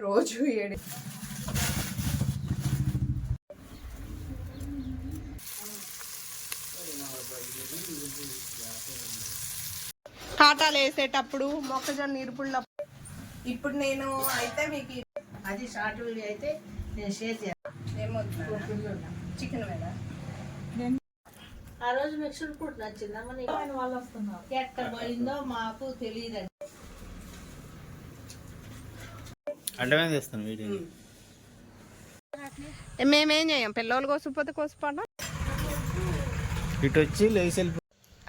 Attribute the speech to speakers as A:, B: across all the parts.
A: రోజు ఏడు. కాటాలు వేసేటప్పుడు మొక్కజొన్న ఇరుపుళ్ళ ఇప్పుడు నేను అయితే మీకు
B: అది షార్ట్ వీడియో అయితే నేను షేర్ చేస్తాను
A: చికెన్ మీద.
B: ఆ రోజు మిక్స్డ్ ఫ్రూట్ నచ్చిందా? మన వాళ్ళు వస్తున్నారు. ఎక్కడ పోయిందో మాకు తెలియదు
C: అడ్డమే చేస్తాను వీడియో.
A: మేమేం చేయం? పిల్లలు కోసిపోతే కోసిపోవడం
C: ఇటు వచ్చి లేచి వెళ్ళిపో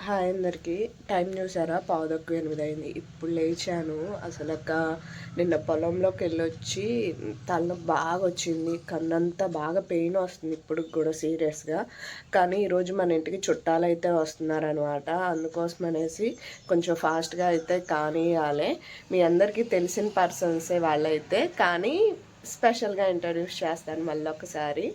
A: హాయ్ అందరికీ. టైం చూసారా? పావుదక్కు ఎనిమిది అయింది ఇప్పుడు లేచాను. అసలు అక్క నిన్న పొలంలోకి వెళ్ళొచ్చి తల బాగా వచ్చింది కన్నంతా బాగా పెయిన్ వస్తుంది ఇప్పుడు కూడా సీరియస్గా. కానీ ఈరోజు మన ఇంటికి చుట్టాలు అయితే వస్తున్నారనమాట. అందుకోసం అనేసి కొంచెం ఫాస్ట్గా అయితే కానియాలి. మీ అందరికీ తెలిసిన పర్సన్సే వాళ్ళైతే. కానీ స్పెషల్గా ఇంట్రడ్యూస్ చేస్తాను మళ్ళీ ఒకసారి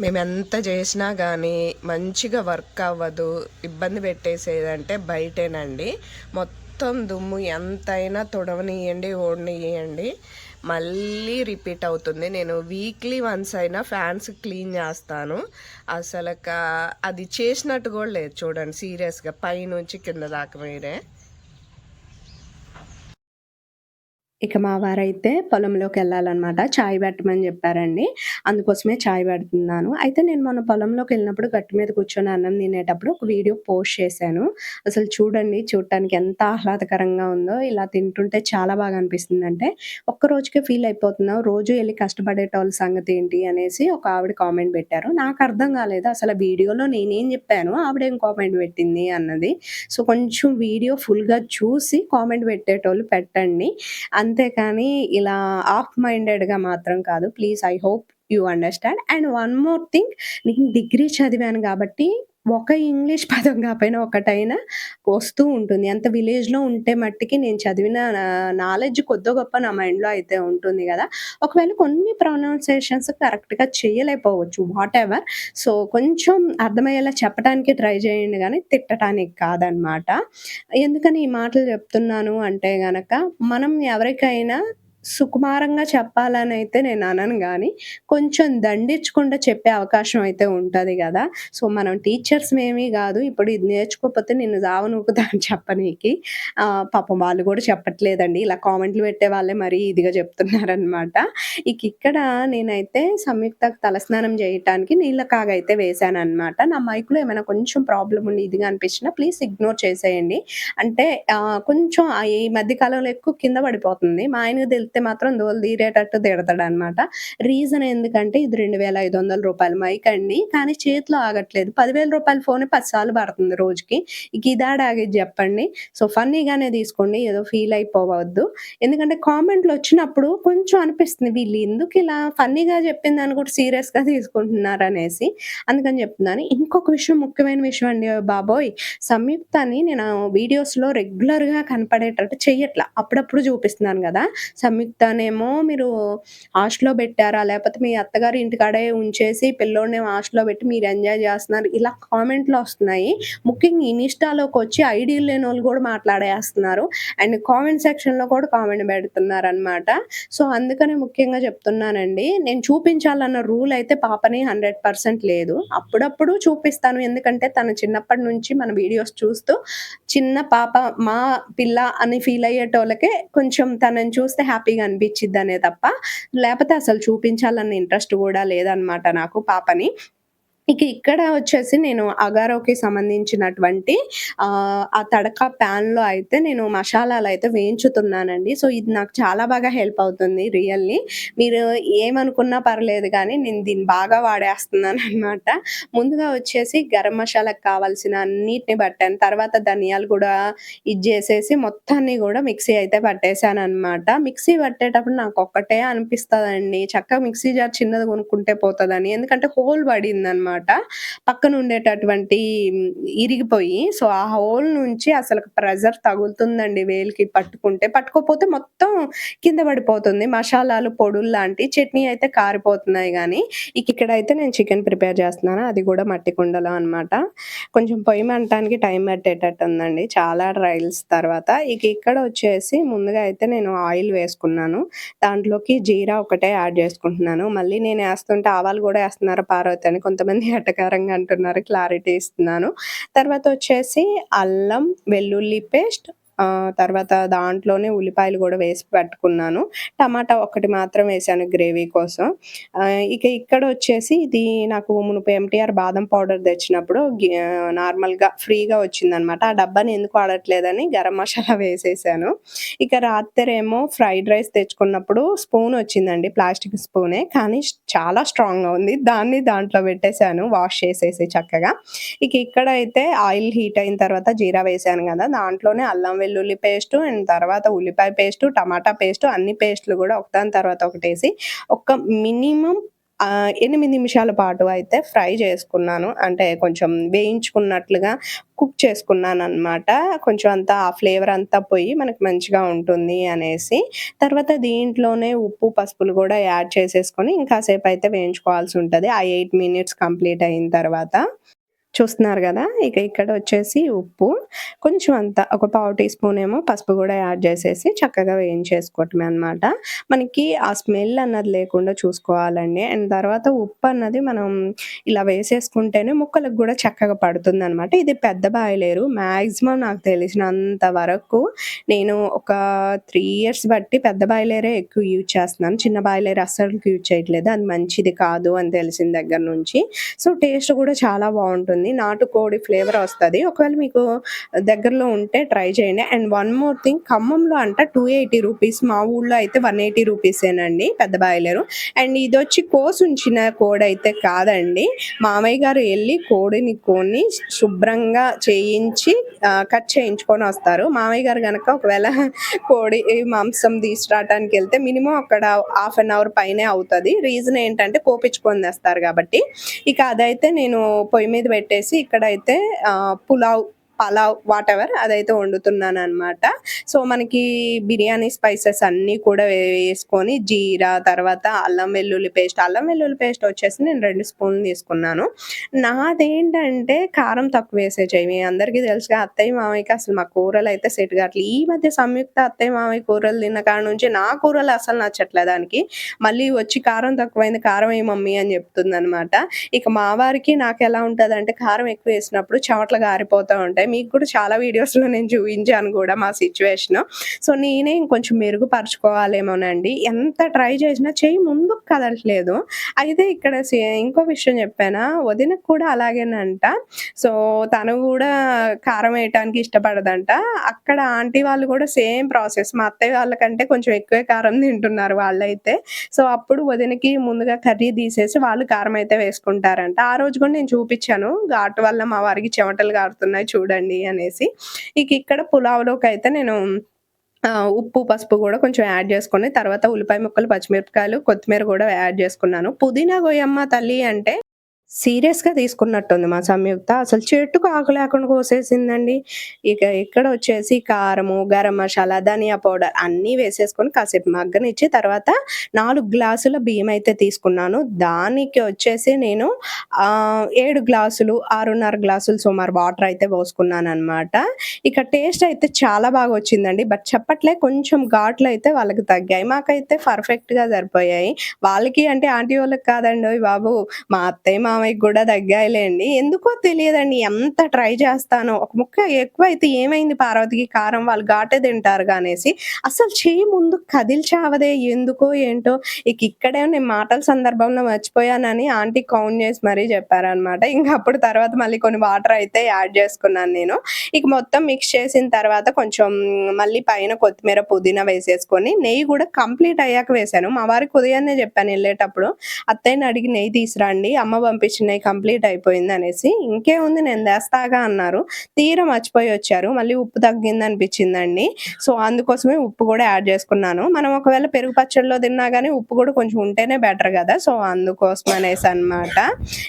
A: మేము ఎంత చేసినా కానీ మంచిగా వర్క్ అవ్వదు ఇబ్బంది పెట్టేసేదంటే బయటేనండి. మొత్తం దుమ్ము ఎంతైనా తొడవనియండి ఓడనియండి మళ్ళీ రిపీట్ అవుతుంది. నేను వీక్లీ వన్స్ అయినా ఫ్యాన్స్ క్లీన్ చేస్తాను. అసలు అది చేసినట్టు కూడా లేదు చూడండి సీరియస్గా పైనుంచి కింద దాకా మీరే. ఇక మా వారైతే పొలంలోకి వెళ్ళాలన్నమాట. చాయ్ పెట్టమని చెప్పారండి. అందుకోసమే చాయ్ పెడుతున్నాను. అయితే నేను మొన్న పొలంలోకి వెళ్ళినప్పుడు గట్టు మీద కూర్చొని అన్నం తినేటప్పుడు ఒక వీడియో పోస్ట్ చేశాను. అసలు చూడండి చూడటానికి ఎంత ఆహ్లాదకరంగా ఉందో. ఇలా తింటుంటే చాలా బాగా అనిపిస్తుంది అంటే ఒక్క రోజుకే ఫీల్ అయిపోతున్నాం. రోజు వెళ్ళి కష్టపడేటోళ్ళ సంగతి ఏంటి అనేసి ఒక ఆవిడ కామెంట్ పెట్టారు. నాకు అర్థం కాలేదు. అసలు వీడియోలో నేనేం చెప్పాను? ఆవిడ ఏం కామెంట్ పెట్టింది అన్నది. సో కొంచెం వీడియో ఫుల్గా చూసి కామెంట్ పెట్టేటోళ్ళు పెట్టండి. అంతేకాని ఇలా ఆఫ్ మైండెడ్గా మాత్రం కాదు. Please I hope you understand. And one more thing నేను డిగ్రీ చదివాను కాబట్టి ఒక ఇంగ్లీష్ పదం కాకపోయినా ఒకటైనా వస్తూ ఉంటుంది. అంత విలేజ్లో ఉంటే మట్టికి నేను చదివిన నాలెడ్జ్ కొద్దో గొప్ప నా మైండ్లో అయితే ఉంటుంది కదా. ఒకవేళ కొన్ని ప్రొనౌన్సియేషన్స్ కరెక్ట్గా చేయలేకపోవచ్చు వాట్ ఎవర్ సో కొంచెం అర్థమయ్యేలా చెప్పడానికి ట్రై చేయండి కానీ తిట్టడానికి కాదనమాట. ఎందుకని ఈ మాటలు చెప్తున్నాను అంటే గనక మనం ఎవరికైనా సుకుమారంగా చెప్పాలని అయితే నేను అనను కానీ కొంచెం దండించకుండా చెప్పే అవకాశం అయితే ఉంటుంది కదా సో మనం టీచర్స్ ఏమీ కాదు ఇప్పుడు ఇది నేర్చుకోకపోతే నిన్ను జావనూకుతా అని చెప్పనీకి పాపం వాళ్ళు కూడా చెప్పట్లేదండి. ఇలా కామెంట్లు పెట్టే వాళ్ళే మరీ ఇదిగా చెప్తున్నారనమాట. ఇక ఇక్కడ నేనైతే సంయుక్త తలస్నానం చేయటానికి నీళ్ళ కాగైతే వేసాను అనమాట నా మైక్లో ఏమైనా కొంచెం ప్రాబ్లం ఉండి ఇదిగా అనిపించినా ప్లీజ్ ఇగ్నోర్ చేసేయండి. అంటే కొంచెం ఈ మధ్య కాలంలో ఎక్కువ కింద పడిపోతుంది. మా ఆయనకు తెలిస్తే మాత్రం దోలు తీరేటట్టు తిడతాడు అనమాట రీజన్ ఎందుకంటే ఇది రెండు వేల ఐదు వందల రూపాయల మైక్ అండి. కానీ చేతిలో ఆగట్లేదు. పదివేల రూపాయల ఫోన్ పది సార్లు పడుతుంది రోజుకి. ఇక ఇదాడ ఆగేది చెప్పండి. సో ఫన్నీగానే తీసుకోండి. ఏదో ఫీల్ అయిపోవద్దు. ఎందుకంటే కామెంట్లు వచ్చినప్పుడు కొంచెం అనిపిస్తుంది వీళ్ళు ఎందుకు ఇలా ఫన్నీగా చెప్పింది అని కూడా సీరియస్గా తీసుకుంటున్నారు అనేసి. అందుకని చెప్తున్నాను. ఇంకొక విషయం ముఖ్యమైన విషయం అండి బాబోయ్. సంయుక్తాన్ని నేను వీడియోస్లో రెగ్యులర్గా కనపడేటట్టు చెయ్యట్లా. అప్పుడప్పుడు చూపిస్తున్నాను కదా. నిమిత్తానేమో మీరు హాస్టల్లో పెట్టారా? లేకపోతే మీ అత్తగారి ఇంటికాడే ఉంచేసి పిల్లోడిని హాస్టల్లో పెట్టి మీరు ఎంజాయ్ చేస్తున్నారు? ఇలా కామెంట్లు వస్తున్నాయి. ముఖ్యంగా ఇన్స్టాలోకి వచ్చి ఐడియల్ లేని వాళ్ళు కూడా మాట్లాడేస్తున్నారు. అండ్ కామెంట్ సెక్షన్లో కూడా కామెంట్ పెడుతున్నారు అనమాట సో అందుకనే ముఖ్యంగా చెప్తున్నానండి. నేను చూపించాలన్న రూల్ అయితే పాపని హండ్రెడ్ పర్సెంట్ లేదు. అప్పుడప్పుడు చూపిస్తాను. ఎందుకంటే తను చిన్నప్పటి నుంచి మన వీడియోస్ చూస్తూ చిన్న పాప మా పిల్ల అని ఫీల్ అయ్యేటోళ్ళకే కొంచెం తనని చూస్తే హ్యాపీగా అనిపించిద్దనే తప్ప లేకపోతే అసలు చూపించాలన్న ఇంట్రెస్ట్ కూడా లేదనమాట నాకు పాపని. ఇక ఇక్కడ వచ్చేసి నేను అగారోకి సంబంధించినటువంటి ఆ, ఆ తడక ప్యాన్లో లో అయితే నేను మసాలాలు అయితే వేయించుతున్నానండి. సో ఇది నాకు చాలా బాగా హెల్ప్ అవుతుంది రియల్లీ. మీరు ఏమనుకున్నా పర్లేదు కానీ నేను దీన్ని బాగా వాడేస్తున్నాను అనమాట ముందుగా వచ్చేసి గరం మసాలాకు కావాల్సిన అన్నిటిని పట్టాను. తర్వాత ధనియాలు కూడా ఇది చేసేసి మొత్తాన్ని కూడా మిక్సీ అయితే పట్టేశాను అనమాట మిక్సీ పట్టేటప్పుడు నాకు ఒక్కటే అనిపిస్తుందండి. చక్కగా మిక్సీ జార్ చిన్నది కొనుక్కుంటే పోతుందని. ఎందుకంటే హోల్ పడింది అనమాట అనమాట పక్కన ఉండేటటువంటి ఇరిగిపోయి సో ఆ హోల్ నుంచి అసలు ప్రెజర్ తగులుతుందండి వేలికి పట్టుకుంటే. పట్టుకోపోతే మొత్తం కింద పడిపోతుంది. మసాలాలు పొడులు లాంటి చట్నీ అయితే కారిపోతున్నాయి కానీ ఇక ఇక్కడైతే నేను చికెన్ ప్రిపేర్ చేస్తున్నాను. అది కూడా మట్టి కుండలో అనమాట కొంచెం పొయ్యి మంటానికి టైం పట్టేటట్టు ఉందండి. చాలా ట్రయల్స్ తర్వాత. ఇక ఇక్కడ వచ్చేసి ముందుగా అయితే నేను ఆయిల్ వేసుకున్నాను. దాంట్లోకి జీరా ఒకటే యాడ్ చేసుకుంటున్నాను. మళ్ళీ నేను వేస్తుంటే ఆవాలు కూడా వేస్తున్నారు పార్వతి అని కొంతమంది ఎటకారంగా అంటున్నారు క్లారిటీ ఇస్తున్నాను. తర్వాత వచ్చేసి అల్లం వెల్లుల్లి పేస్ట్ తర్వాత దాంట్లోనే ఉల్లిపాయలు కూడా వేసి పెట్టుకున్నాను. టమాటా ఒకటి మాత్రం వేసాను గ్రేవీ కోసం. ఇక ఇక్కడ వచ్చేసి ఇది నాకు మునుపు ఎంటీఆర్ బాదం పౌడర్ తెచ్చినప్పుడు నార్మల్గా ఫ్రీగా వచ్చిందనమాట. ఆ డబ్బాని ఎందుకు వాడట్లేదని గరం మసాలా వేసేసాను. ఇక రాత్రేమో ఫ్రైడ్ రైస్ తెచ్చుకున్నప్పుడు స్పూన్ వచ్చిందండి ప్లాస్టిక్ స్పూనే. కానీ చాలా స్ట్రాంగ్గా ఉంది. దాన్ని దాంట్లో పెట్టేశాను వాష్ చేసేసి చక్కగా. ఇక ఇక్కడైతే ఆయిల్ హీట్ అయిన తర్వాత జీరా వేసాను కదా దాంట్లోనే అల్లం వెల్లుల్లి పేస్ట్ అండ్ తర్వాత ఉల్లిపాయ పేస్ట్ టమాటా పేస్ట్ అన్ని పేస్ట్లు కూడా ఒకదాని తర్వాత ఒకటేసి ఒక మినిమం ఎనిమిది నిమిషాల పాటు అయితే ఫ్రై చేసుకున్నాను. అంటే కొంచెం వేయించుకున్నట్లుగా కుక్ చేసుకున్నాను అనమాట కొంచెం అంతా ఆ ఫ్లేవర్ అంతా పోయి మనకి మంచిగా ఉంటుంది అనేసి. తర్వాత దీంట్లోనే ఉప్పు పసుపులు కూడా యాడ్ చేసేసుకొని ఇంకాసేపు అయితే వేయించుకోవాల్సి ఉంటుంది. ఆ ఎయిట్ మినిట్స్ కంప్లీట్ అయిన తర్వాత. చూస్తున్నారు కదా? ఇక ఇక్కడ వచ్చేసి ఉప్పు. కొంచెం అంత ఒక పావు టీ స్పూన్ ఏమో పసుపు కూడా యాడ్ చేసేసి చక్కగా వేయించేసుకోవటమే అనమాట మనకి ఆ స్మెల్ అన్నది లేకుండా చూసుకోవాలండి. అండ్ తర్వాత ఉప్పు అన్నది మనం ఇలా వేసేసుకుంటేనే ముక్కలకు కూడా చక్కగా పడుతుంది అనమాట ఇది పెద్ద బాయిలేరు. మ్యాక్సిమం నాకు తెలిసినంత వరకు నేను ఒక త్రీ ఇయర్స్ బట్టి పెద్ద బాయిలేరే ఎక్కువ యూజ్ చేస్తున్నాను. చిన్న బాయిలేరు అస్సలు యూజ్ చేయట్లేదు. అది మంచిది కాదు అని తెలిసిన దగ్గర నుంచి. సో టేస్ట్ కూడా చాలా బాగుంటుంది. నాటుకోడి ఫ్లేవర్ వస్తుంది. ఒకవేళ మీకు దగ్గరలో ఉంటే ట్రై చేయండి. అండ్ వన్ మోర్ థింగ్ ఖమ్మంలో అంట టూ ఎయిటీ రూపీస్ మా ఊళ్ళో అయితే వన్ ఎయిటీ రూపీసేనండి పెద్ద బాయిలేరు. అండ్ ఇది వచ్చి కోసి ఉంచిన కోడి అయితే కాదండి. మామయ్య గారు వెళ్ళి కోడిని కొని శుభ్రంగా చేయించి కట్ చేయించుకొని వస్తారు. మామయ్య గారు కనుక ఒకవేళ కోడి మాంసం తీసుకురావడానికి వెళ్తే మినిమం అక్కడ హాఫ్ అన్ అవర్ పైనే అవుతుంది. రీజన్ ఏంటంటే కోపించుకొని తెస్తారు కాబట్టి. ఇక అదైతే నేను పొయ్యి మీద పెట్టి పెట్టేసి ఇక్కడైతే ఆ, పులావ్ పలావ్ వాట్ ఎవర్ అదైతే వండుతున్నాను అనమాట సో మనకి బిర్యానీ స్పైసెస్ అన్నీ కూడా వేసుకొని జీరా తర్వాత అల్లం వెల్లుల్లి పేస్ట్. అల్లం వెల్లుల్లి పేస్ట్ వచ్చేసి నేను రెండు స్పూన్లు తీసుకున్నాను. నాదేంటంటే కారం తక్కువ వేసే చెయ్యి అందరికీ తెలుసుగా అత్తయ్య మామయ్యకి అసలు మా కూరలు అయితే సెట్ కావట్లేదు ఈ మధ్య సంయుక్త అత్తయ్య మామయ్య కూరలు తిన్న కాడ నుంచి నా కూరలు అసలు నచ్చట్లేదు దానికి. మళ్ళీ వచ్చి కారం తక్కువైంది కారం ఏ మమ్మీ అని చెప్తుంది అనమాట ఇక మా వారికి నాకు ఎలా ఉంటుంది అంటే కారం ఎక్కువ వేసినప్పుడు చెమటలు గారిపోతూ ఉంటాయి. మీకు కూడా చాలా వీడియోస్లో నేను చూపించాను కూడా మా సిచ్యువేషన్. సో నేనే ఇంకొంచెం మెరుగుపరచుకోవాలేమోనండి. ఎంత ట్రై చేసినా చేయి ముందుకు కదలట్లేదు. అయితే ఇక్కడ ఇంకో విషయం చెప్పానా? వదినకు కూడా అలాగేనంట. సో తను కూడా కారం వేయటానికి ఇష్టపడదంట. అక్కడ ఆంటీ వాళ్ళు కూడా సేమ్ ప్రాసెస్. మా అత్తయ్య వాళ్ళకంటే కొంచెం ఎక్కువే కారం తింటున్నారు వాళ్ళైతే. సో అప్పుడు వదినకి ముందుగా కర్రీ తీసేసి వాళ్ళు కారం అయితే వేసుకుంటారంట. ఆ రోజు కూడా నేను చూపించాను. ఘాటు వల్ల మా వారికి చెమటలు కారుతున్నాయి చూడండి. అనేసి. ఇక ఇక్కడ పులావ్లోకి అయితే నేను ఆ, ఉప్పు పసుపు కూడా కొంచెం యాడ్ చేసుకొని తర్వాత ఉల్లిపాయ ముక్కలు పచ్చిమిరపకాయలు కొత్తిమీర కూడా యాడ్ చేసుకున్నాను. పుదీనా గోయమ్మ తల్లి అంటే సీరియస్గా తీసుకున్నట్టుంది మా సంయుక్త. అసలు చెట్టుకు ఆకు లేకుండా కోసేసిందండి. ఇక ఇక్కడ వచ్చేసి కారము గరం మసాలా ధనియా పౌడర్ అన్నీ వేసేసుకొని కాసేపు మగ్గనిచ్చి తర్వాత నాలుగు గ్లాసుల బియ్యం అయితే తీసుకున్నాను. దానికి వచ్చేసి నేను ఏడు గ్లాసులు ఆరున్నర గ్లాసులు సుమారు వాటర్ అయితే పోసుకున్నాను అనమాట ఇక టేస్ట్ అయితే చాలా బాగా వచ్చిందండి. బట్ చెప్పట్లే కొంచెం ఘాట్లు అయితే వాళ్ళకి తగ్గాయి. మాకైతే పర్ఫెక్ట్గా సరిపోయాయి. వాళ్ళకి అంటే ఆంటీ వాళ్ళకి కాదండి ఓయ్ బాబు. మా అత్తయ్య మా మామయ్యకి కూడా తగ్గాయిలేండి. ఎందుకో తెలియదండి ఎంత ట్రై చేస్తానో. ఒక ముక్క ఎక్కువ అయితే ఏమైంది పార్వతికి? కారం వాళ్ళు ఘాటే తింటారు కానీ అసలు చేయి ముందు కదిల్చావదే ఎందుకో ఏంటో? ఇక ఇక్కడే నేను మాటల సందర్భంలో మర్చిపోయానని ఆంటీ కౌంట్ చేసి మరీ చెప్పారనమాట ఇంకా అప్పుడు తర్వాత మళ్ళీ కొన్ని వాటర్ అయితే యాడ్ చేసుకున్నాను నేను. ఇక మొత్తం మిక్స్ చేసిన తర్వాత కొంచెం మళ్ళీ పైన కొత్తిమీర పుదీనా వేసేసుకొని నెయ్యి కూడా కంప్లీట్ అయ్యాక వేసాను మా వారికి ఉదయాన్నే చెప్పాను వెళ్ళేటప్పుడు అత్తయ్యని అడిగి నెయ్యి తీసురండి అమ్మ పంపి చిన్నవి కంప్లీట్ అయిపోయింది అనేసి ఇంకేముంది నేను తెస్తాగా అన్నారు. తీర మర్చిపోయి వచ్చారు. మళ్ళీ ఉప్పు తగ్గింది అనిపించిందండి. సో అందుకోసమే ఉప్పు కూడా యాడ్ చేసుకున్నాను. మనం ఒకవేళ పెరుగు పచ్చడిలో తిన్నా కానీ ఉప్పు కూడా కొంచెం ఉంటేనే బెటర్ కదా. సో అందుకోసం అనేసి అనమాట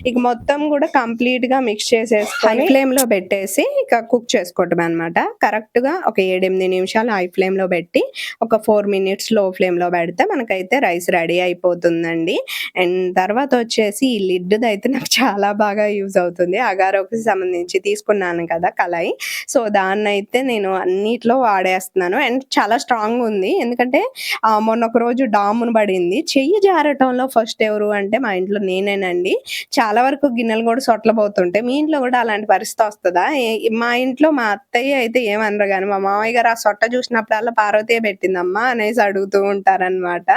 A: ఇక మొత్తం కూడా కంప్లీట్గా మిక్స్ చేసేసుకొని ఫ్లేమ్లో పెట్టేసి ఇక కుక్ చేసుకోవటం అనమాట కరెక్ట్గా ఒక ఏడెనిమిది నిమిషాలు హై ఫ్లేమ్లో పెట్టి ఒక ఫోర్ మినిట్స్లో ఫ్లేమ్లో పెడితే మనకైతే రైస్ రెడీ అయిపోతుందండి. అండ్ తర్వాత వచ్చేసి ఈ లిడ్ అయితే నాకు చాలా బాగా యూజ్ అవుతుంది. అగారోకి సంబంధించి తీసుకున్నాను కదా కళాయి. సో దాన్ని అయితే నేను అన్నిట్లో వాడేస్తున్నాను. అండ్ చాలా స్ట్రాంగ్ ఉంది. ఎందుకంటే ఆ, మొన్న ఒక రోజు డామును పడింది. చెయ్యి జారటంలో ఫస్ట్ ఎవరు అంటే మా ఇంట్లో నేనేనండి. చాలా వరకు గిన్నెలు కూడా సొట్లబోతుంటాయి మీ ఇంట్లో కూడా అలాంటి పరిస్థితి వస్తుందా? మా ఇంట్లో మా అత్తయ్య అయితే ఏమనరు కానీ మా మామయ్య గారు ఆ సొట్ట చూసినప్పుడల్లా పార్వతీయ పెట్టిందమ్మా అనేసి అడుగుతూ ఉంటారనమాట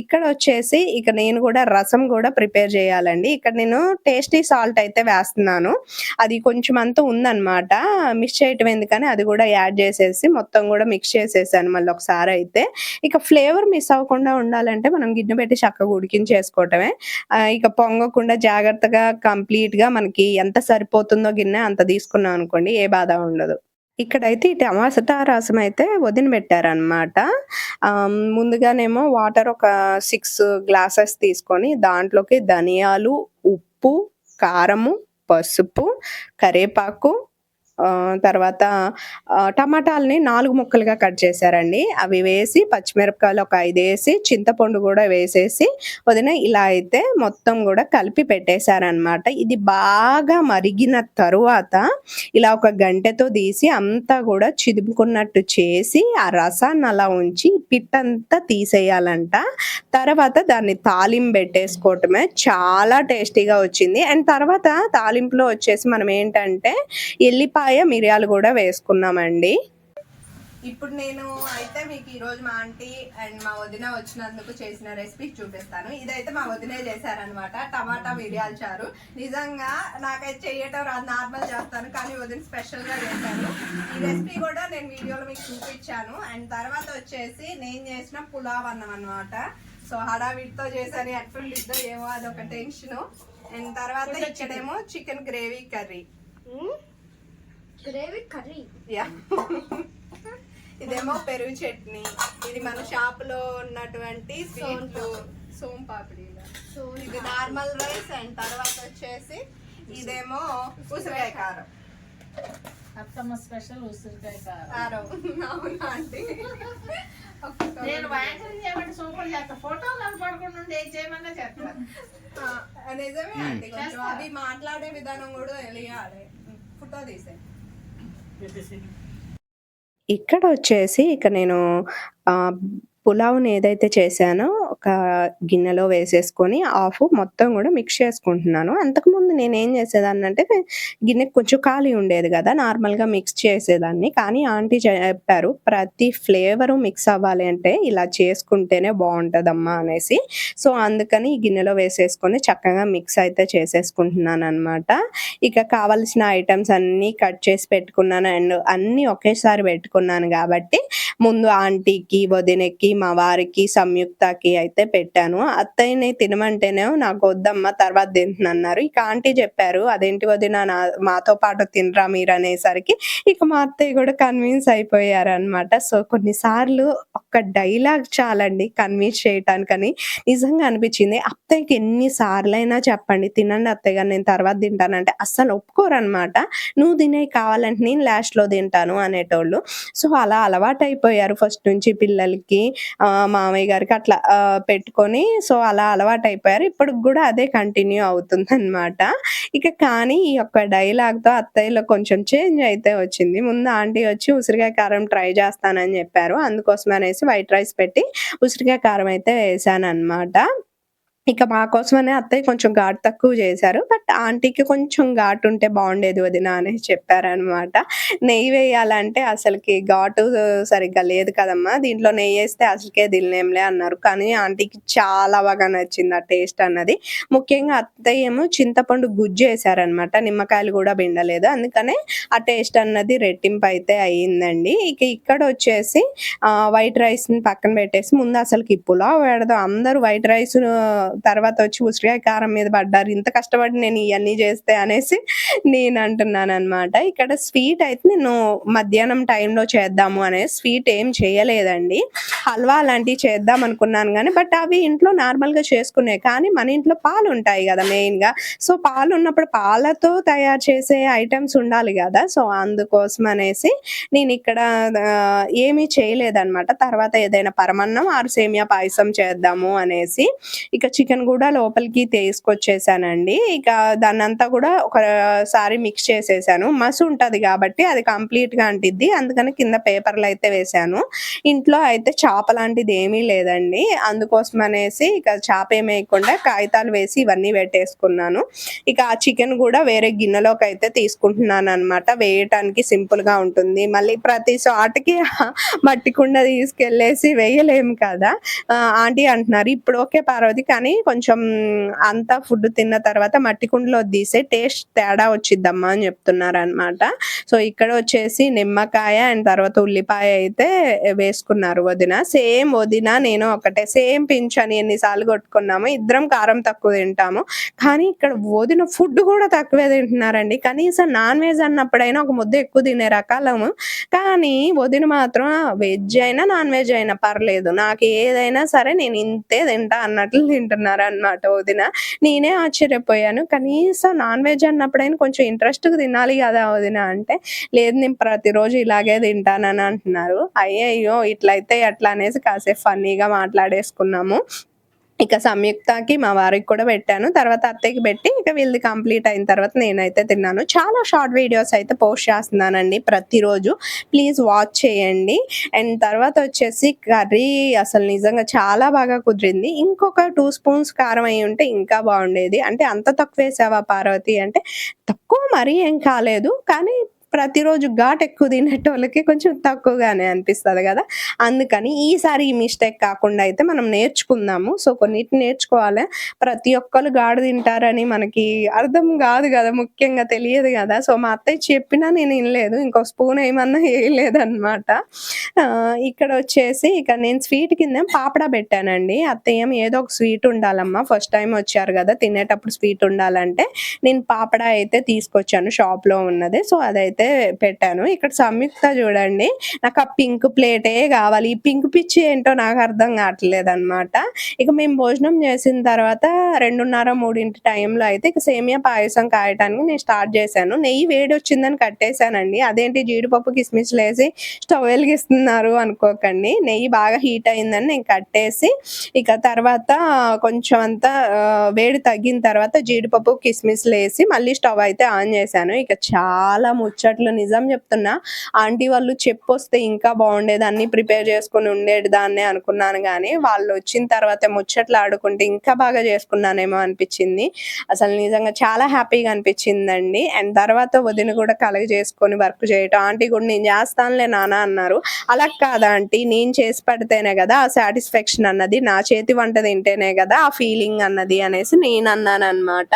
A: ఇక్కడ వచ్చేసి ఇక నేను కూడా రసం కూడా ప్రిపేర్ చేయాలండి. ఇక్కడ నేను టేస్టీ సాల్ట్ అయితే వేస్తున్నాను. అది కొంచెం అంతా ఉందన్నమాట. మిక్స్ చేయటం ఎందుకని అది కూడా యాడ్ చేసేసి మొత్తం కూడా మిక్స్ చేసేసాను మళ్ళీ ఒకసారి అయితే. ఇక ఫ్లేవర్ మిస్ అవ్వకుండా ఉండాలంటే మనం గిన్నె పెట్టి చక్కగా ఉడికించేసుకోవటమే. ఆ, ఇక పొంగకుండా జాగ్రత్తగా కంప్లీట్గా మనకి ఎంత సరిపోతుందో గిన్నె అంత తీసుకున్నాం అనుకోండి ఏ బాధ ఉండదు. ఇక్కడైతే ఈ టమాటా రసం అయితే వదిన పెట్టారనమాట ముందుగానేమో వాటర్ ఒక సిక్స్ గ్లాసెస్ తీసుకొని దాంట్లోకి ధనియాలు ఉప్పు ఉప్పు కారము పసుపు కరేపాకు తర్వాత టమాటాలని నాలుగు ముక్కలుగా కట్ చేశారండి. అవి వేసి పచ్చిమిరపకాయలు ఒక ఐదు వేసి చింతపండు కూడా వేసేసి వదిన ఇలా అయితే మొత్తం కూడా కలిపి పెట్టేశారనమాట ఇది బాగా మరిగిన తరువాత ఇలా ఒక గంటతో తీసి అంతా కూడా చిదుపుకున్నట్టు చేసి ఆ రసాన్ని అలా ఉంచి పిట్టంతా తీసేయాలంట. తర్వాత దాన్ని తాలింపు పెట్టేసుకోవటమే చాలా టేస్టీగా వచ్చింది. అండ్ తర్వాత తాలింపులో వచ్చేసి మనం ఏంటంటే ఎల్లిపాయ మిరియాలు కూడా వేసుకున్నామండి. ఇప్పుడు నేను అయితే మీకు ఈ రోజు మా ఆంటీ అండ్ మా వదిన వచ్చినందుకు చేసిన రెసిపీ చూపిస్తాను. ఇదైతే మా వదినే చేశారనమాట టమాటా మిరియాల చారు. నిజంగా నాకైతే చేయటం రాదు నార్మల్ చేస్తాను కానీ వదిన స్పెషల్గా చేశాను ఈ రెసిపీ కూడా నేను వీడియోలో మీకు చూపించాను. అండ్ తర్వాత వచ్చేసి నేను చేసిన పులావ్ అన్నం అనమాట సో హడావిడితో చేశాను ఎట్లుండిద్దో ఏమో అదొక టెన్షన్. అండ్ తర్వాత ఇక్కడేమో chicken. Gravy curry.
D: Gravy curry.
A: Yeah. ఇదేమో పెరుగు చట్నీ. ఇది మన షాప్లో ఉన్నటువంటి స్వీట్లు. సోమ్ పాపిడి
D: సో
A: ఇది నార్మల్ రైస్ అండ్ తర్వాత వచ్చేసి ఇదేమో ఉసిరికాయ కారం.
B: అత్తమ్మ స్పెషల్ ఉసిరికాయ కారం.
A: అవునా ఆంటీ
B: నేను యాంకరింగ్ చేయమంటే సూపర్ చేస్తా. ఫోటో కనపడకుండా ఉండి ఏం చేయమన్నా చేస్తా.
A: ఆ, నిజమే
B: చేస్తా.
A: అవి మాట్లాడే విధానం కూడా తెలియాలి. ఫోటో తీసే ఇక్కడ వచ్చేసి ఇక నేను ఆ, పులావ్ని ఏదైతే చేశానో ఒక గిన్నెలో వేసేసుకొని ఆఫ్ మొత్తం కూడా మిక్స్ చేసుకుంటున్నాను. అంతకుముందు నేను ఏం చేసేదాన్ని అంటే గిన్నె కొంచెం ఖాళీ ఉండేది కదా నార్మల్గా మిక్స్ చేసేదాన్ని. కానీ ఆంటీ చెప్పారు ప్రతి ఫ్లేవరు మిక్స్ అవ్వాలి అంటే ఇలా చేసుకుంటేనే బాగుంటుందమ్మా అనేసి. సో అందుకని ఈ గిన్నెలో వేసేసుకొని చక్కగా మిక్స్ అయితే చేసేసుకుంటున్నాను అనమాట ఇక కావలసిన ఐటమ్స్ అన్నీ కట్ చేసి పెట్టుకున్నాను. అండ్ అన్నీ ఒకేసారి పెట్టుకున్నాను కాబట్టి ముందు ఆంటీకి వదినకి మా వారికి సంయుక్తకి అయితే పెట్టాను. అత్తయ్యని తినమంటేనే నాకు వద్దమ్మా తర్వాత తింటున్నారు ఇక ఆంటీ చెప్పారు అదేంటి వదిన నా- మాతో పాటు తినరా మీరు అనేసరికి ఇక మా అత్తయ్య కూడా కన్విన్స్ అయిపోయారు అనమాట సో కొన్నిసార్లు ఒక్క డైలాగ్ చాలండి కన్విన్స్ చేయటానికని. నిజంగా అనిపించింది. అత్తయ్యకి ఎన్నిసార్లైనా చెప్పండి తినండి అత్తయ్య గారు నేను తర్వాత తింటానంటే అస్సలు ఒప్పుకోరనమాట. నువ్వు తినే కావాలంటే నేను లాస్ట్లో తింటాను అనేటోళ్ళు. సో అలా అలవాటు అయిపోయారు ఫస్ట్ నుంచి పిల్లలకి మామయ్య గారికి అట్లా పెట్టుకొని. సో అలా అలవాటు అయిపోయారు ఇప్పుడు కూడా అదే కంటిన్యూ అవుతుంది అనమాట ఇక కానీ ఈ యొక్క డైలాగ్తో అత్తయ్యలో కొంచెం చేంజ్ అయితే వచ్చింది. ముందు ఆంటీ వచ్చి ఉసిరికాయ కారం ట్రై చేస్తానని చెప్పారు. అందుకోసం అనేసి వైట్ రైస్ పెట్టి ఉసిరికాయ కారం అయితే వేసాను అనమాట ఇక మా కోసమనే అత్తయ్య కొంచెం ఘాటు తక్కువ చేశారు. బట్ ఆంటీకి కొంచెం ఘాటు ఉంటే బాగుండేది వదిన అనేసి చెప్పారనమాట నెయ్యి వేయాలంటే అసలుకి ఘాటు సరిగ్గా లేదు కదమ్మా. దీంట్లో నెయ్యి వేస్తే అసలుకే దిల్లేంలే అన్నారు. కానీ ఆంటీకి చాలా బాగా నచ్చింది ఆ టేస్ట్ అన్నది. ముఖ్యంగా అత్తయ్య ఏమో చింతపండు గుజ్జు వేసారనమాట నిమ్మకాయలు కూడా పిండలేదు. అందుకనే ఆ టేస్ట్ అన్నది రెట్టింపు అయితే అయ్యిందండి. ఇక ఇక్కడ వచ్చేసి వైట్ రైస్ని పక్కన పెట్టేసి ముందు అసలుకి పులావ్ పెడదాం. అందరూ వైట్ రైస్ తర్వాత వచ్చి ఉసిరికాయ కారం మీద పడ్డారు. ఇంత కష్టపడి నేను ఇవన్నీ చేస్తే అనేసి నేను అంటున్నాను అనమాట ఇక్కడ స్వీట్ అయితే నేను మధ్యాహ్నం టైంలో చేద్దాము అనే స్వీట్ ఏం చేయలేదండి. హల్వా లాంటివి చేద్దాం అనుకున్నాను కానీ బట్ అవి ఇంట్లో నార్మల్గా చేసుకునే కానీ మన ఇంట్లో పాలు ఉంటాయి కదా మెయిన్గా. సో పాలు ఉన్నప్పుడు పాలతో తయారు చేసే ఐటమ్స్ ఉండాలి కదా. సో అందుకోసం అనేసి నేను ఇక్కడ ఏమీ చేయలేదన్నమాట. తర్వాత ఏదైనా పరమన్నం ఆరు సేమియా పాయసం చేద్దాము అనేసి. ఇక చికెన్ కూడా లోపలికి తీసుకొచ్చేసానండి. ఇక దాన్ని అంతా కూడా ఒకసారి మిక్స్ చేసేసాను. మసు ఉంటది కాబట్టి అది కంప్లీట్గా అంటిద్ది. అందుకని కింద పేపర్లు అయితే వేసాను. ఇంట్లో అయితే చేప లాంటిది ఏమీ లేదండి. అందుకోసం అనేసి ఇక చేప ఏమేయకుండా వేయకుండా కాగితాలు వేసి ఇవన్నీ పెట్టేసుకున్నాను. ఇక ఆ చికెన్ కూడా వేరే గిన్నెలోకి అయితే తీసుకుంటున్నాను అనమాట వేయటానికి సింపుల్గా ఉంటుంది. మళ్ళీ ప్రతి చోటకి మట్టి కుండ తీసుకెళ్ళేసి వేయలేము కదా. ఆంటీ అంటున్నారు ఇప్పుడు ఓకే పార్వతి కానీ కొంచెం అంతా ఫుడ్ తిన్న తర్వాత మట్టి కుండలో తీసే టేస్ట్ తేడా వచ్చిద్దమ్మా అని చెప్తున్నారు అనమాట సో ఇక్కడ వచ్చేసి నిమ్మకాయ అండ్ తర్వాత ఉల్లిపాయ అయితే వేసుకున్నారు వదిన. సేమ్ వదిన నేను ఒకటే. సేమ్ పించ్ అని ఎన్నిసార్లు కొట్టుకున్నాము. ఇద్దరం కారం తక్కువ తింటాము. కానీ ఇక్కడ వదిన ఫుడ్ కూడా తక్కువే తింటున్నారండి. కనీసం నాన్ వెజ్ అన్నప్పుడైనా ఒక ముద్ద ఎక్కువ తినే రకాలము. కానీ వదిన మాత్రం వెజ్ అయినా నాన్ వెజ్ అయినా పర్లేదు. నాకు ఏదైనా సరే నేను ఇంతే తింటా అన్నట్లు తింటున్నారు అనమాట వదిన. నేనే ఆశ్చర్యపోయాను. కనీసం నాన్ వెజ్ అన్నప్పుడైనా కొంచెం ఇంట్రెస్ట్గా తినాలి కదా వదిన అంటే లేదు నేను ప్రతిరోజు ఇలాగే తింటానని అంటున్నారు. అయ్యయ్యో ఇట్లయితే అట్లా అనేసి కాసేపు ఫన్నీగా మాట్లాడేసుకున్నాము. ఇక సంయుక్తకి మా వారికి కూడా పెట్టాను. తర్వాత అత్తయ్యకి పెట్టి ఇక వీళ్ళది కంప్లీట్ అయిన తర్వాత నేనైతే తిన్నాను. చాలా షార్ట్ వీడియోస్ అయితే పోస్ట్ చేస్తున్నానండి ప్రతిరోజు. ప్లీజ్ వాచ్ చేయండి. అండ్ తర్వాత వచ్చేసి కర్రీ అసలు నిజంగా చాలా బాగా కుదిరింది. ఇంకొక టూ స్పూన్స్ కారం అయి ఉంటే ఇంకా బాగుండేది. అంటే అంత తక్కువ వేసావా పార్వతి? అంటే తక్కువ మరీ ఏం కాలేదు. కానీ ప్రతిరోజు ఘాట్ ఎక్కువ తినేటోళ్ళకి కొంచెం తక్కువగానే అనిపిస్తుంది కదా. అందుకని ఈసారి ఈ మిస్టేక్ కాకుండా అయితే మనం నేర్చుకుందాము. సో కొన్నిటిని నేర్చుకోవాలి? ప్రతి ఒక్కరు గాడు తింటారని మనకి అర్థం కాదు కదా ముఖ్యంగా తెలియదు కదా. సో మా అత్తయ్య చెప్పినా నేను వినలేదు. ఇంకో స్పూన్ ఏమన్నా వేయలేదన్నమాట. ఇక్కడ వచ్చేసి ఇక నేను స్వీట్ కింద పాపడ పెట్టానండి. అత్తయ్యం ఏదో ఒక స్వీట్ ఉండాలమ్మా. ఫస్ట్ టైం వచ్చారు కదా తినేటప్పుడు స్వీట్ ఉండాలంటే నేను పాపడ అయితే తీసుకొచ్చాను షాప్లో ఉన్నది. సో అదైతే పెట్టాను. ఇక్కడ సంయుక్త చూడండి. నాకు ఆ పింక్ ప్లేటే కావాలి. ఈ పింక్ పిచ్చి ఏంటో నాకు అర్థం కావట్లేదు అనమాట ఇక మేము భోజనం చేసిన తర్వాత రెండున్నర మూడింటి టైంలో అయితే ఇక సేమియా పాయసం కాయటానికి నేను స్టార్ట్ చేశాను. నెయ్యి వేడి వచ్చిందని కట్టేశానండి. అదేంటి జీడిపప్పు కిస్మిస్ లేసి స్టవ్ వెలిగిస్తున్నారు అనుకోకండి. నెయ్యి బాగా హీట్ అయిందని నేను కట్టేసి ఇక తర్వాత కొంచెం అంతా వేడి తగ్గిన తర్వాత జీడిపప్పు కిస్మిస్ లేసి మళ్ళీ స్టవ్ అయితే ఆన్ చేశాను. ఇక చాలా ముచ్చ ముచ్చట్లు నిజం చెప్తున్నా ఆంటీ వాళ్ళు చెప్పొస్తే ఇంకా బాగుండేది అన్ని ప్రిపేర్ చేసుకుని ఉండేది అనుకున్నాను కానీ వాళ్ళు వచ్చిన తర్వాత ముచ్చట్లు ఆడుకుంటే ఇంకా బాగా చేసుకున్నానేమో అనిపించింది. అసలు నిజంగా చాలా హ్యాపీగా అనిపించిందండి. అండ్ తర్వాత వదిన కూడా కలగ చేసుకొని వర్క్ చేయటం ఆంటీ కూడా నేను చేస్తానులే నాన్న అన్నారు. అలా కాదా ఆంటీ? నేను చేసి పెడితేనే కదా ఆ సాటిస్ఫాక్షన్ అన్నది నా చేతి వంట తింటేనే కదా ఆ ఫీలింగ్ అన్నది అనేసి నేను అన్నాను అనమాట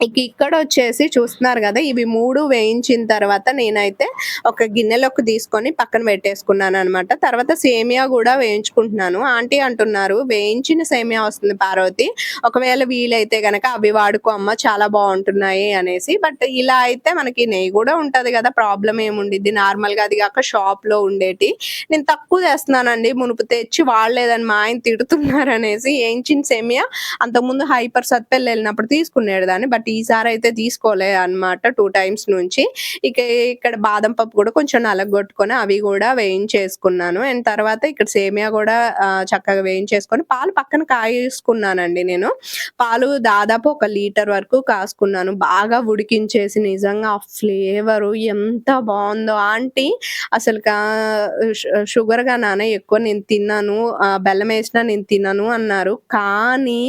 A: ఇక ఇక్కడ వచ్చేసి చూస్తున్నారు కదా ఇవి మూడు వేయించిన తర్వాత నేనైతే ఒక గిన్నెలోకి తీసుకొని పక్కన పెట్టేసుకున్నాను అనమాట తర్వాత సేమియా కూడా వేయించుకుంటున్నాను. ఆంటీ అంటున్నారు వేయించిన సేమియా వస్తుంది పార్వతి. ఒకవేళ వీలైతే గనక అవి వాడుకో అమ్మ చాలా బాగుంటున్నాయి అనేసి. బట్ ఇలా అయితే మనకి నెయ్యి కూడా ఉంటది కదా ప్రాబ్లం ఏముండిద్ది? నార్మల్గా అది కాక షాప్లో ఉండేటి. నేను తక్కువ చేస్తున్నానండి మునుపు తెచ్చి వాడలేదని మా ఆయన తిడుతున్నారు అనేసి వేయించిన సేమియా అంతకుముందు హైపర్ సత్పెల్లి వెళ్ళినప్పుడు తీసుకునేది దాన్ని. బట్ ఈసారి అయితే తీసుకోలే అన్నమాట టూ టైమ్స్ నుంచి. ఇక ఇక్కడ బాదం పప్పు కూడా కొంచెం నలగొట్టుకొని అవి కూడా వేయించేసుకున్నాను. అండ్ తర్వాత ఇక్కడ సేమియా కూడా చక్కగా వేయించేసుకొని పాలు పక్కన కాయేసుకున్నానండి నేను. పాలు దాదాపు ఒక లీటర్ వరకు కాసుకున్నాను. బాగా ఉడికించేసి నిజంగా ఆ ఫ్లేవర్ ఎంత బాగుందో. ఆంటీ అసలు షుగర్గా నాన్న ఎక్కువ నేను తిన్నాను బెల్లం వేసినా నేను తిన్నాను అన్నారు. కానీ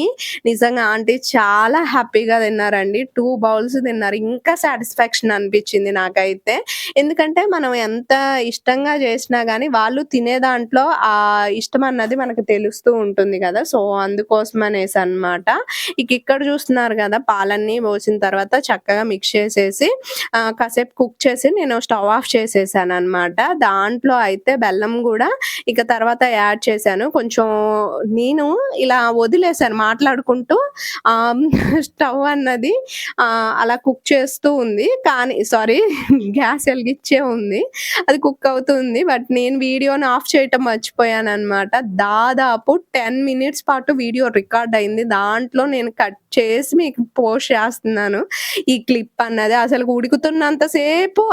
A: నిజంగా ఆంటీ చాలా హ్యాపీగా తిన్నారండి. తిన్నారండి. టూ బౌల్స్ తిన్నారు. ఇంకా సాటిస్ఫాక్షన్ అనిపించింది నాకైతే. ఎందుకంటే మనం ఎంత ఇష్టంగా చేసినా కానీ వాళ్ళు తినే దాంట్లో ఆ ఇష్టం అన్నది మనకు తెలుస్తూ ఉంటుంది కదా సో, అందుకోసం అనేసి అనమాట ఇక ఇక్కడ చూస్తున్నారు కదా పాలన్నీ పోసిన తర్వాత చక్కగా మిక్స్ చేసేసి కాసేపు కుక్ చేసి నేను స్టవ్ ఆఫ్ చేసేసాను అనమాట దాంట్లో అయితే బెల్లం కూడా ఇక తర్వాత యాడ్ చేశాను. కొంచెం నేను ఇలా వదిలేసాను మాట్లాడుకుంటూ స్టవ్ అన్నది అలా కుక్ చేస్తూ ఉంది. కానీ సారీ గ్యాస్ వెలిగిచ్చే ఉంది. అది కుక్ అవుతుంది. బట్ నేను వీడియోని ఆఫ్ చేయటం మర్చిపోయాను అనమాట దాదాపు 10 మినిట్స్ పాటు వీడియో రికార్డ్ అయింది. దాంట్లో నేను కట్ చేసి మీకు పోస్ట్ చేస్తున్నాను. ఈ క్లిప్ అన్నది అసలు ఉడుకుతున్నంత సేపు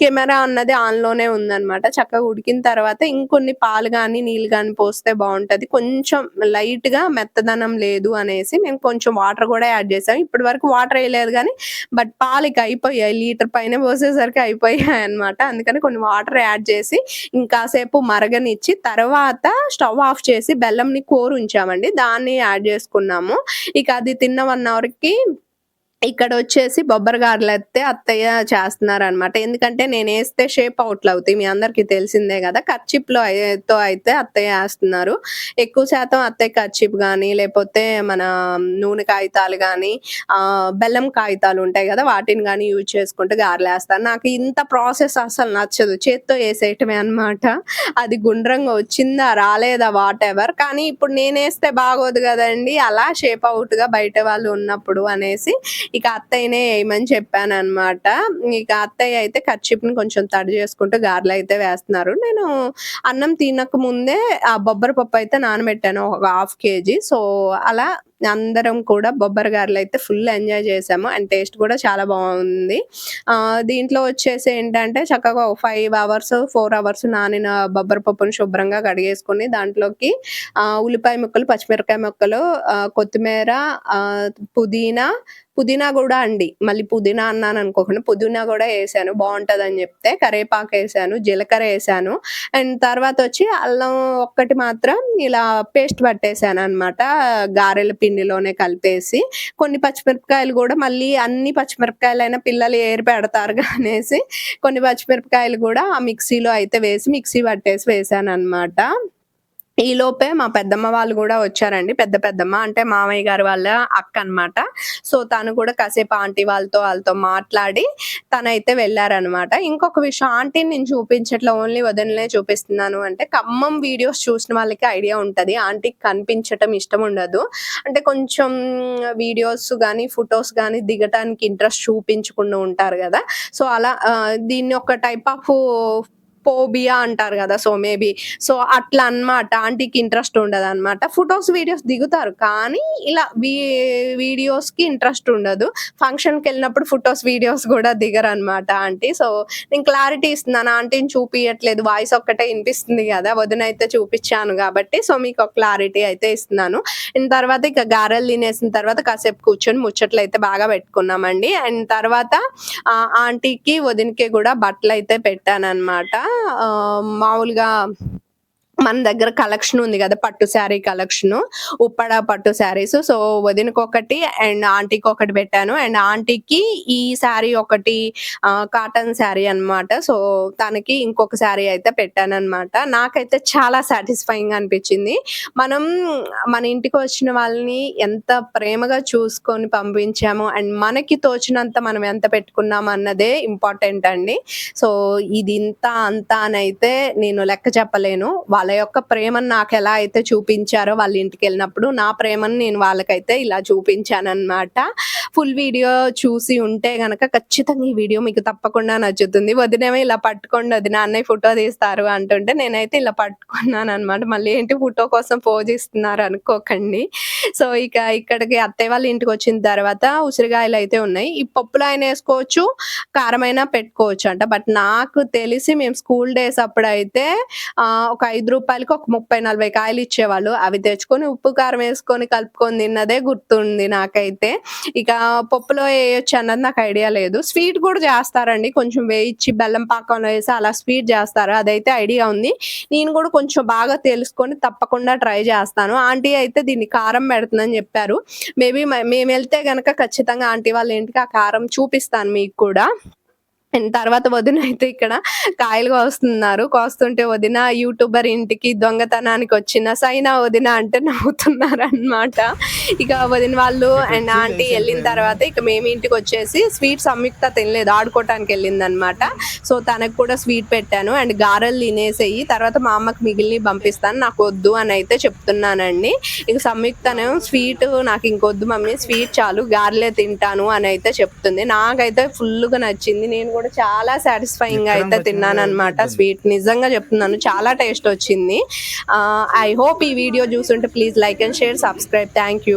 A: కెమెరా అన్నది ఆన్‌లోనే ఉందనమాట. చక్కగా ఉడికిన తర్వాత ఇంకొన్ని పాలు కానీ నీళ్ళు కానీ పోస్తే బాగుంటుంది కొంచెం లైట్‌గా మెత్తదనం లేదు అనేసి మేము కొంచెం వాటర్ కూడా యాడ్ చేసాం. ఇప్పటి వరకు వాటర్ వేయలేదు కానీ బట్ పాలకి అయిపోయాయి. లీటర్ పైన పోసేసరికి అయిపోయాయి అనమాట అందుకని కొన్ని వాటర్ యాడ్ చేసి ఇంకాసేపు మరగనిచ్చి తర్వాత స్టవ్ ఆఫ్ చేసి బెల్లంని కోరుంచామండి. దాన్ని యాడ్ చేసుకున్నాము. ఇక అది తిన్న వన్ అవర్‌కి ఇక్కడ వచ్చేసి బొబ్బర గారెలైతే అత్తయ్య చేస్తున్నారనమాట. ఎందుకంటే నేను వేస్తే షేప్ అవుట్‌లవుతాయి. మీ అందరికీ తెలిసిందే కదా కర్చిప్లో తో అయితే అత్తయ్య వేస్తున్నారు ఎక్కువ శాతం అత్తయ్య కర్చిప్ కానీ లేకపోతే మన నూనె కాగితాలు కానీ బెల్లం కాగితాలు ఉంటాయి కదా వాటిని కానీ యూజ్ చేసుకుంటూ గారెలేస్తారు. నాకు ఇంత ప్రాసెస్ అసలు నచ్చదు. చేత్తో వేసేయటమే అనమాట. అది గుండ్రంగా వచ్చిందా, రాలేదా వాట్ ఎవర్ కానీ ఇప్పుడు నేనేస్తే బాగోదు కదండి అలా షేప్ అవుట్‌గా బయట వాళ్ళు ఉన్నప్పుడు అనేసి ఇక అత్తయ్యనే చెప్పాను అన్నమాట ఇక అత్తయ్య అయితే కర్చీఫ్‌ని కొంచెం తడి చేసుకుంటూ గారెలైతే వేస్తున్నారు. నేను అన్నం తినక ముందే ఆ బొబ్బరి పప్పు అయితే నానబెట్టాను ఒక హాఫ్ కేజీ. సో, అలా అందరం కూడా బొబ్బర గారెలైతే ఫుల్ ఎంజాయ్ చేసాము అండ్ టేస్ట్ కూడా చాలా బాగుంది దీంట్లో వచ్చేసి ఏంటంటే చక్కగా ఫైవ్ అవర్స్, ఫోర్ అవర్స్ నానిన బొబ్బర పప్పుని శుభ్రంగా కడిగేసుకొని దాంట్లోకి ఉల్లిపాయ ముక్కలు, పచ్చిమిరపకాయ ముక్కలు, కొత్తిమీర, పుదీనా, పుదీనా కూడా అండి. మళ్ళీ పుదీనా అన్నాను అనుకోకుండా పుదీనా కూడా వేసాను బాగుంటుంది అని చెప్తే కరేపాకు కరివేపాకేసాను, జీలకర్ర వేసాను అండ్ తర్వాత వచ్చి అల్లం ఒక్కటి మాత్రం ఇలా పేస్ట్ పట్టేసాననమాట. గారెల పిండిలోనే కలిపేసి. కొన్ని పచ్చిమిరపకాయలు కూడా మళ్ళీ అన్ని పచ్చిమిరపకాయలైనా పిల్లలు ఏరి పెడతారు అనేసి కొన్ని పచ్చిమిరపకాయలు కూడా ఆ మిక్సీలో అయితే వేసి మిక్సీ పట్టేసి ఈ లోపే మా పెద్దమ్మ వాళ్ళు కూడా వచ్చారండి. పెద్ద పెద్దమ్మ అంటే మామయ్య గారి వాళ్ళ అక్క అనమాట సో, తను కూడా కాసేపు ఆంటీ వాళ్ళతో, వాళ్ళతో మాట్లాడి తనైతే వెళ్ళారనమాట ఇంకొక విషయం ఆంటీని నేను చూపించట్లే ఓన్లీ వదినలనే చూపిస్తున్నాను అంటే ఖమ్మం వీడియోస్ చూసిన వాళ్ళకి ఐడియా ఉంటది. ఆంటీకి కనిపించటం ఇష్టం ఉండదు. అంటే కొంచెం వీడియోస్ కానీ ఫొటోస్ కానీ దిగటానికి ఇంట్రెస్ట్ చూపించకుండా ఉంటారు కదా సో, అలా దీన్ని ఒక టైప్ ఆఫ్ పోబియా అంటారు కదా సో, మేబీ సో, అట్లా అన్నమాట. ఆంటీకి ఇంట్రెస్ట్ ఉండదు అనమాట ఫొటోస్ వీడియోస్ దిగుతారు. కానీ ఇలా వీ వీడియోస్‌కి ఇంట్రెస్ట్ ఉండదు. ఫంక్షన్‌కెళ్ళినప్పుడు ఫొటోస్ వీడియోస్ గూడా దిగరనమాట ఆంటీ. సో, నేను క్లారిటీ ఇస్తున్నాను. ఆంటీని చూపియట్లేదు. వాయిస్ ఒక్కటే వినిపిస్తుంది కదా వదిన అయితే చూపించాను కాబట్టి సో, మీకొక క్లారిటీ అయితే ఇస్తున్నాను. తర్వాత ఇక గారెలు తినేసిన తర్వాత కాసేపు కూర్చొని ముచ్చట్లు అయితే బాగా పెట్టుకున్నామండి. అండ్ తర్వాత ఆంటీకి, వదినకి బట్టలు అయితే పెట్టాను అన్నమాట మామూలుగా మన దగ్గర కలెక్షన్ ఉంది కదా పట్టు శారీ కలెక్షన్ ఉప్పడ పట్టు శారీస్. సో, వదినకొకటి అండ్ ఆంటీకి ఒకటి పెట్టాను. అండ్ ఆంటీకి ఈ శారీ ఒకటి కాటన్ శారీ అనమాట. సో, తనకి ఇంకొక శారీ అయితే పెట్టాను అనమాట నాకైతే చాలా సాటిస్ఫైయింగ్ అనిపించింది మనం మన ఇంటికి వచ్చిన వాళ్ళని ఎంత ప్రేమగా చూసుకొని పంపించాము అండ్ మనకి తోచినంత మనం ఎంత పెట్టుకున్నాం అన్నదే ఇంపార్టెంట్ అండి. సో, ఇది ఇంత, అంత అనైతే నేను లెక్క చెప్పలేను. వాళ్ళ యొక్క ప్రేమను ఎలా అయితే చూపించారో వాళ్ళ ఇంటికి వెళ్ళినప్పుడు నా ప్రేమను నేను వాళ్ళకైతే ఇలా చూపించాననమాట. ఫుల్ వీడియో చూసి ఉంటే గనక ఖచ్చితంగా ఈ వీడియో మీకు తప్పకుండా నచ్చుతుంది. వదినేమో ఇలా పట్టుకోండి వదిన అన్నయ్య ఫోటో తీస్తారు అంటుంటే నేనైతే ఇలా పట్టుకున్నాను అనమాట మళ్ళీ ఏంటి ఫోటో కోసం పోజ్ ఇస్తున్నారు అనుకోకండి. సో, ఇక ఇక్కడికి అత్తయ్య వాళ్ళ ఇంటికొచ్చిన తర్వాత ఉసిరికాయలు అయితే ఉన్నాయి. ఈ పప్పులో అయినా వేసుకోవచ్చు కారమైనా పెట్టుకోవచ్చంట. బట్ నాకు తెలిసి మేము స్కూల్ డేస్ అప్పుడైతే ఒక ఐదు రూపాయలకి ఒక 30, 40 కాయలు ఇచ్చేవాళ్ళు. అవి తెచ్చుకొని ఉప్పు, కారం వేసుకొని కలుపుకొని తిన్నదే గుర్తుంది నాకైతే. ఇక పప్పులో వేయొచ్చు అన్నది నాకు ఐడియా లేదు. స్వీట్ కూడా చేస్తారండి. కొంచెం వేయించి బెల్లం పాకంలో వేసి అలా స్వీట్ చేస్తారు. అదైతే ఐడియా ఉంది. నేను కూడా కొంచెం బాగా తెలుసుకొని తప్పకుండా ట్రై చేస్తాను. ఆంటీ అయితే దీన్ని కారం పెడుతుందని చెప్పారు. మేబీ మేము వెళ్తే గనక ఖచ్చితంగా ఆంటీ వాళ్ళ ఇంటికి ఆ కారం చూపిస్తాను మీకు కూడా. తర్వాత వదిన అయితే ఇక్కడ కాయలు కోస్తున్నారు. కోస్తుంటే వదిన యూట్యూబర్ ఇంటికి దొంగతనానికి వచ్చిన సైనా వదిన అంటే నవ్వుతున్నారు అనమాట ఇక వదిన వాళ్ళు అండ్ ఆంటీ వెళ్ళిన తర్వాత ఇక మేము ఇంటికి వచ్చేసి స్వీట్ సంయుక్త తినలేదు. ఆడుకోవటానికి వెళ్ళింది అనమాట సో తనకు కూడా స్వీట్ పెట్టాను. అండ్ గారెలు తినేసేయి. తర్వాత మా అమ్మకి మిగిలిన పంపిస్తాను. నాకు వద్దు అని అయితే చెప్తున్నానండి. ఇక సంయుక్తనేమో స్వీట్ నాకు ఇంకొద్దు మమ్మీ. స్వీట్ చాలు. గారెలే తింటాను అని అయితే చెప్తుంది. నాకైతే ఫుల్గా నచ్చింది. నేను కూడా చాలా సాటిస్ఫైయింగ్గా అయితే తిన్నాను అనమాట స్వీట్ నిజంగా చెప్తున్నాను. చాలా టేస్ట్ వచ్చింది. ఐ హోప్ ఈ వీడియో చూస్తుంటే please like and share subscribe thank you